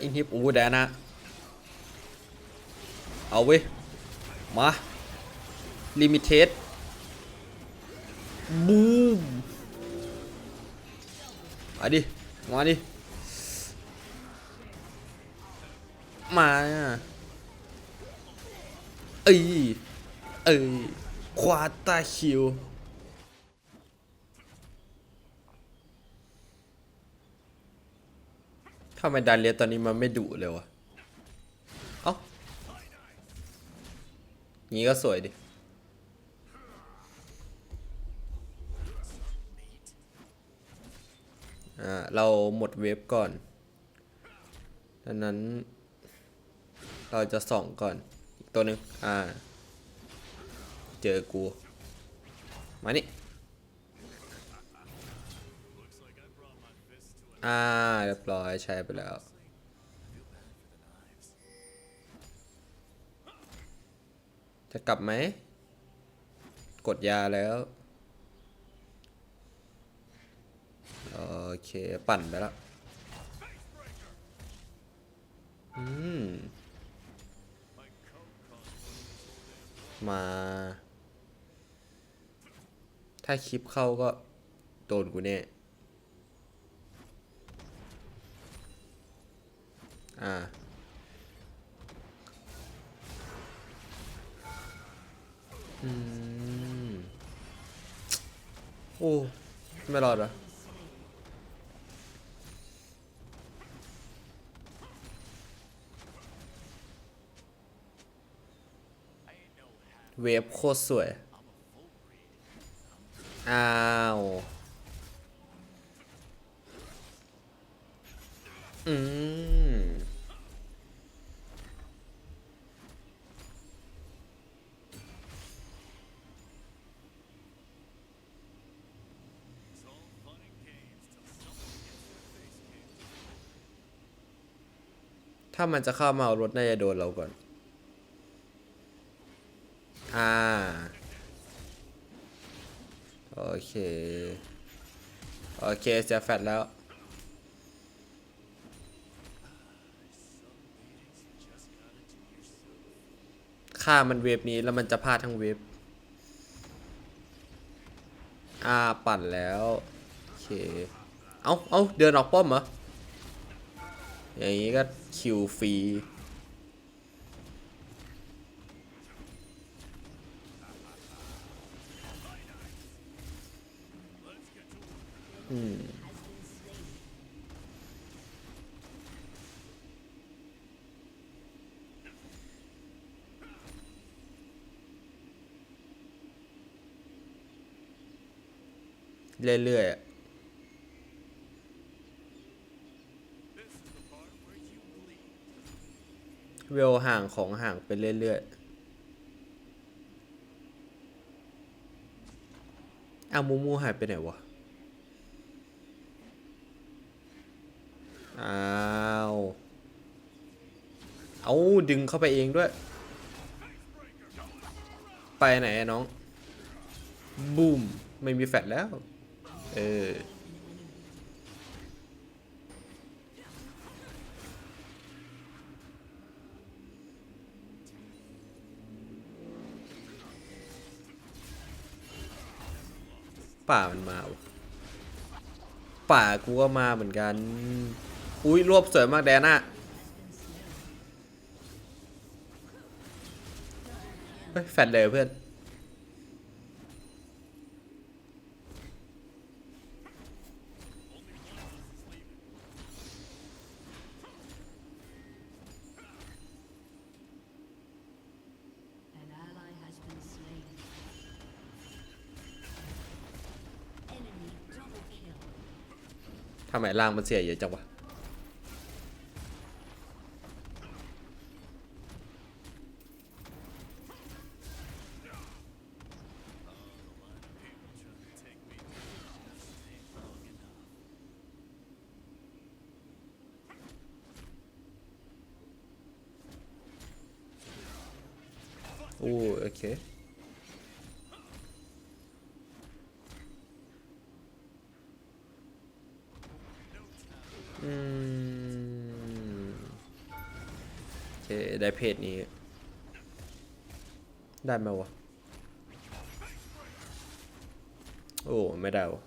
อินฮิปอูแดนะ เอาเว้ย มาลิมิเต็ดบูมมาดิ มาดิ มาเอ้ย เอ้ย ควาตาคิว ทำไมดันเลียตอนนี้มันไม่ดุเลยวะ เอ้างี้ก็สวยดิ อ่า เราหมดเวฟก่อน ดังนั้น เราจะส่องก่อน อีกตัวหนึ่งอ่า เจอกู มานี่ อ่าเรียบร้อยใช้ไปแล้วจะกลับไหม กดยาแล้ว โอเค ปั่นไปแล้ว อืม มา ถ้าคลิปเข้าก็ โดนกูแน่ อ่าอืมโอ้ ไม่รอดเหรอเวฟโคตรสวย อ้าว อืม ถ้ามันจะเข้ามาเอารถน่าจะโดนเราก่อน อ่า โอเค โอเคเสียแฟดแล้ว ฆ่ามันเวฟนี้แล้วมันจะพลาดทั้งเวฟอ่า ปั่นแล้ว โอเค เอาเอาเดินออกป้อมเหรอ อย่างนี้ก็คิวฟรีอืมเรื่อยๆอะ เวลห่างของห่างไปเรื่อยๆอ้ามูมูหายไปไหนวะ อ้าว เอาดึงเข้าไปเองด้วย ไปไหนน้อง บูม ไม่มีแฟลชแล้ว เออ ป่ามันมาวะป่ากูก็มาเหมือนกัน อุ้ยรวบสวยมากแดนอะแฟดเลยเพื่อน ทำไมล่างมันเสียเยอะจังวะโอ้โอเค ได้เพจนี้ ได้ไหมวะ โอ้ ไม่ได้วะ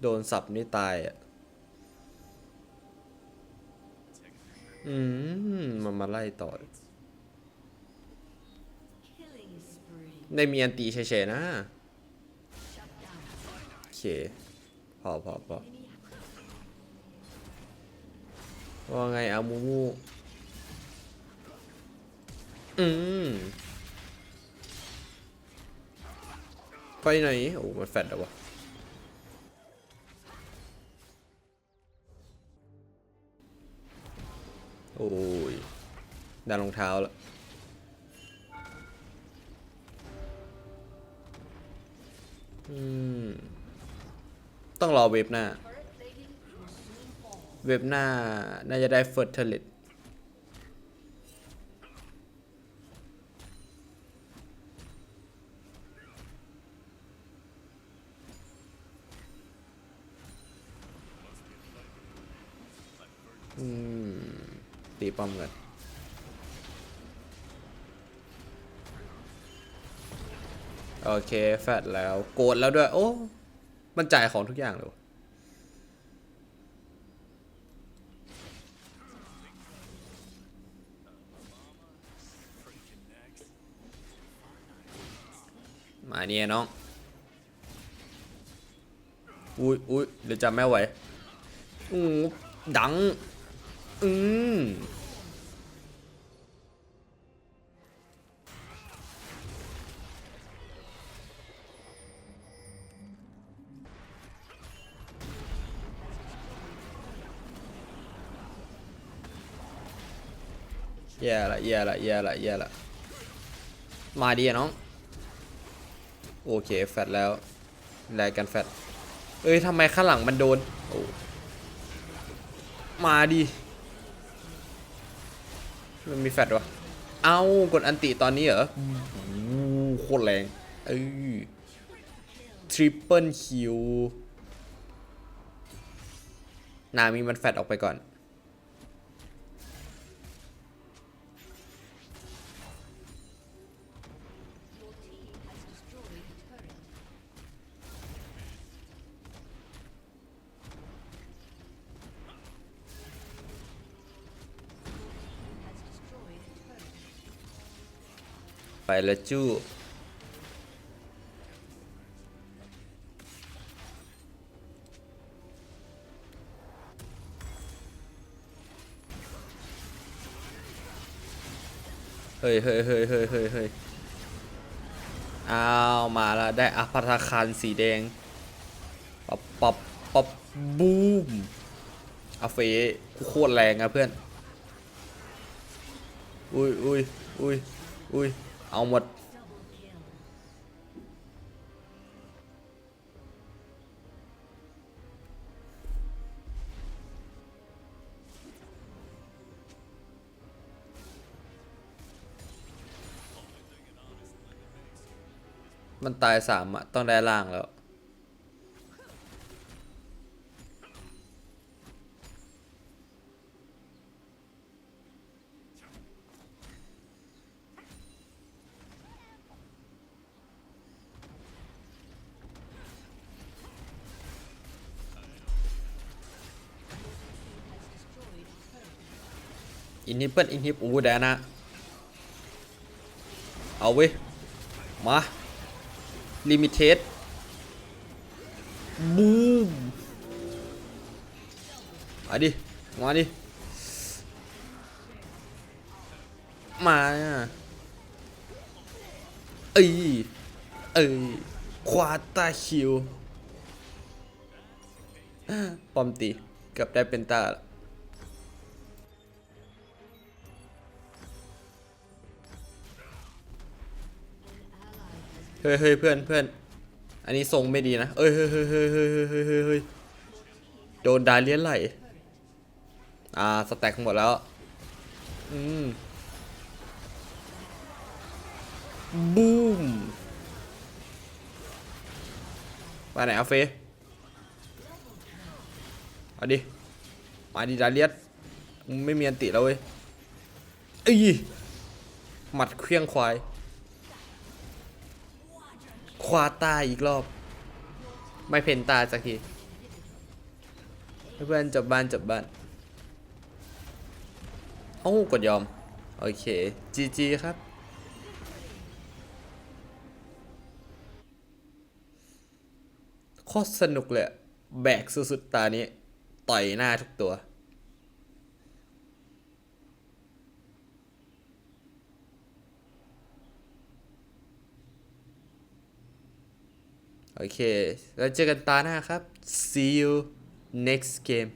โดนสับนี่ตายอะ อืม มันมาไล่ต่อ Killing spree. ได้มีอันตีเฉยๆนะ โอเค พอพอพอว่าไงอามูมู อืมไปไหน โอ้ มันแฟดแล้ววะโอ้ยดันรองเท้าแล้วอืมต้องรอเว็บหน้า เว็บหน้า น่าจะได้เฟิร์สเทเลต ตีป้อมกันโอเคแฟดแล้วโกดแล้วด้วย โอ้ มันจ่ายของทุกอย่างเลยมาเนี่ยน้อง อุ้ยอุ้ยเดี๋ยวจำไม่ไหว อือดัง อืม แย่ละแย่ละแย่ละแย่ละมาดีอะน้อง โอเค แฟดแล้วแลกกันแฟดเอ้ยทำไมข้างหลังมันโดนโอ้มาดิมันมีแฟดวะ เอากดอันติตอนนี้เหรอโคตรแรงเอ้ยทริปเปิลคิว นามีมันแฟดออกไปก่อน ไปแล้วจู้เฮ้ยเฮ้ยเฮ้ยเฮ้ยเฮ้ยเฮ้ยอ้าว มาแล้วได้อัตาคันสีแดงปับปับปับบูมอาเฟกูโคตรแรงอะเพื่อน อุ้ยอุ้ยอุ้ยอุ้ย เอาหมด มันตายสามอะต้องได้ล่างแล้ว อินฮิปเปิลอินฮิปอูแดนะ เอาเว้ย มาลิมิเทสบูมมาดิ มาดิ มาเอ้ย เอ้ย ควาตาคิว ปอมตีเกือบได้เป็นตา เฮ้ยเฮ้ยเพื่อนเพื่อน อันนี้ทรงไม่ดีนะ เอ้ยเฮ้ยเฮ้ยเฮ้ยเฮ้ยเฮ้ยเฮ้ยเฮ้โดนดาเลียนไหล อ่า สแต็กหมดแล้ว อืม บูมไปไหนอาเฟเอาดิ มาดิดาเลียนไม่มีอันติแล้วเว้ยเอ้ยหมัดเครื่องควาย ควาตายอีกรอบ ไม่เพนตาสักที เพื่อนจบบ้านจบบ้านเอ้ากดยอม โอเคจีจีครับโคตรสนุกเลย แบกสุดๆตานี้ ต่อยหน้าทุกตัว โอเค แล้วเจอกันตาหน้าครับ see you next game